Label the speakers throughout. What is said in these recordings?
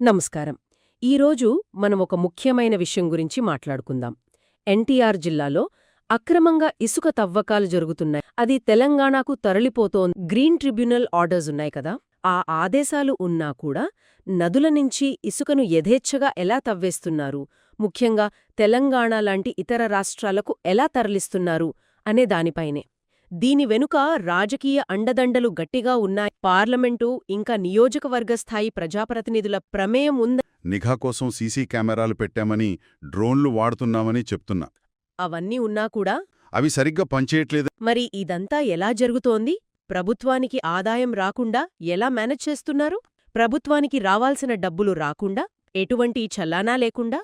Speaker 1: నమస్కారం. ఈరోజు మనం ఒక ముఖ్యమైన విషయం గురించి మాట్లాడుకుందాం. ఎన్టీఆర్ జిల్లాలో అక్రమంగా ఇసుక తవ్వకాలు జరుగుతున్నాయి. అది తెలంగాణకు తరలిపోతోంది. గ్రీన్ ట్రిబ్యునల్ ఆర్డర్స్ ఉన్నాయి కదా. ఆ ఆదేశాలు ఉన్నా కూడా నదుల నుంచి ఇసుకను యథేచ్ఛగా ఎలా తవ్వేస్తున్నారు? ముఖ్యంగా తెలంగాణ లాంటి ఇతర రాష్ట్రాలకు ఎలా తరలిస్తున్నారు? అనే దానిపైనే. దీని వెనుక రాజకీయ అండదండలు గట్టిగా ఉన్నాయి. పార్లమెంటు ఇంకా నియోజకవర్గ స్థాయి ప్రజాప్రతినిధుల ప్రమేయం ఉంద
Speaker 2: నిఘా కోసం సీసీ కెమెరాలు పెట్టామని డ్రోన్లు వాడుతున్నామని చెప్తున్నా.
Speaker 1: అవన్నీ ఉన్నా కూడా
Speaker 2: అవి సరిగ్గా పనిచేయట్లేదు?
Speaker 1: మరి ఇదంతా ఎలా జరుగుతోంది? ప్రభుత్వానికి ఆదాయం రాకుండా ఎలా మేనేజ్ చేస్తున్నారు? ప్రభుత్వానికి రావాల్సిన డబ్బులు రాకుండా ఎటువంటి చలానా లేకుండా?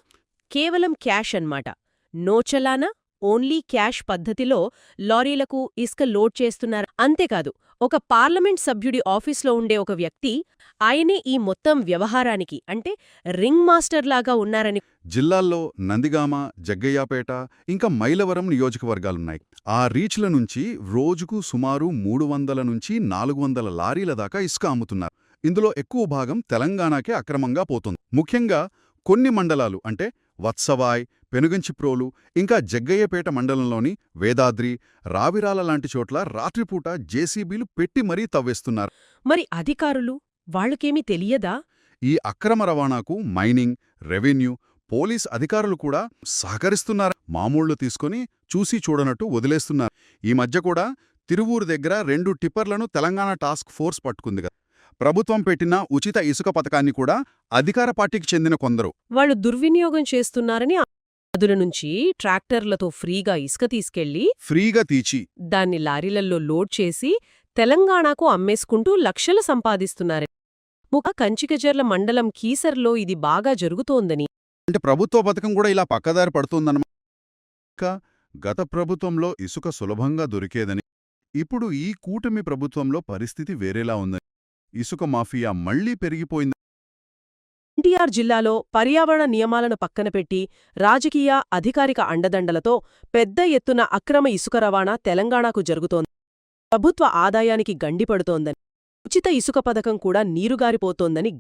Speaker 1: కేవలం క్యాష్ అన్మాట. నో చలానా ఓన్లీ క్యాష్ పద్ధతిలో లారీలకు ఇసుక లోడ్ చేస్తున్నారు. అంతేకాదు ఒక పార్లమెంట్ సభ్యుడి ఆఫీస్లో ఉండే ఒక వ్యక్తి ఆయనే ఈ మొత్తం వ్యవహారానికి అంటే రింగ్ మాస్టర్లాగా ఉన్నారని
Speaker 2: జిల్లాల్లో నందిగామ జగ్గయ్యాపేట ఇంకా మైలవరం నియోజకవర్గాలున్నాయి. ఆ రీచ్ల నుంచి రోజుకు సుమారు మూడు వందల నుంచి నాలుగు వందల లారీల దాకా ఇసుక అమ్ముతున్నారు. ఇందులో ఎక్కువ భాగం తెలంగాణకే అక్రమంగా పోతుంది. ముఖ్యంగా కొన్ని మండలాలు అంటే వత్సవాయ్ పెనుగంచిప్రోలు ఇంకా జగ్గయ్యపేట మండలంలోని వేదాద్రి రావిరాల లాంటి చోట్ల రాత్రిపూట జేసీబీలు పెట్టి మరీ తవ్వేస్తున్నారు.
Speaker 1: మరి అధికారులు వాళ్ళకేమీ తెలియదా?
Speaker 2: ఈ అక్రమ రవాణాకు మైనింగ్ రెవెన్యూ పోలీస్ అధికారులు కూడా సహకరిస్తున్నారు. మామూళ్ళు తీసుకొని చూసి చూడనట్టు వదిలేస్తున్నారు. ఈ మధ్య కూడా తిరువూరు దగ్గర రెండు టిప్పర్లను తెలంగాణ టాస్క్ ఫోర్స్ పట్టుకుంది కదా ప్రభుత్వం పెట్టిన ఉచిత ఇసుక పథకాన్ని కూడా అధికార పార్టీకి చెందిన కొందరు.
Speaker 1: వాళ్ళు దుర్వినియోగం చేస్తున్నారని ఆ నదుల నుంచి ట్రాక్టర్లతో ఫ్రీగా ఇసుక తీసుకెళ్ళి
Speaker 2: ఫ్రీగా తీచి
Speaker 1: దాన్ని లారీలల్లో లోడ్ చేసి తెలంగాణకు అమ్మేసుకుంటూ లక్షలు సంపాదిస్తున్నారు. ముఖ కంచికజర్ల మండలం కీసర్లో ఇది బాగా జరుగుతోందని.
Speaker 2: అంటే ప్రభుత్వ పథకం కూడా ఇలా పక్కదారి పడుతోందన్నమాట గత ప్రభుత్వంలో ఇసుక సులభంగా దొరికేదని. ఇప్పుడు ఈ కూటమి ప్రభుత్వంలో పరిస్థితి వేరేలా ఉందని ఇసుక మాఫియా మళ్ళీ పెరిగిపోయింది.
Speaker 1: ఎన్టీఆర్ జిల్లాలో పర్యావరణ నియమాలను పక్కన పెట్టి రాజకీయ అధికారిక అండదండలతో పెద్ద ఎత్తున అక్రమ ఇసుక రవాణా తెలంగాణకు జరుగుతోంది. ప్రభుత్వ ఆదాయానికి గండిపడుతోందని ఉచిత ఇసుక పథకం కూడా నీరుగారిపోతోందని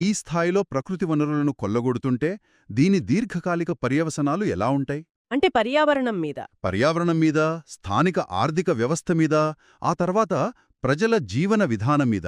Speaker 2: ఈ స్థాయిలో ప్రకృతి వనరులను కొల్లగొడుతుంటే దీని దీర్ఘకాలిక పర్యవసనాలు ఎలా ఉంటాయి?
Speaker 1: అంటే పర్యావరణం మీద.
Speaker 2: పర్యావరణం మీద స్థానిక ఆర్థిక వ్యవస్థ మీద ఆ తర్వాత ప్రజల జీవన విధానం మీద.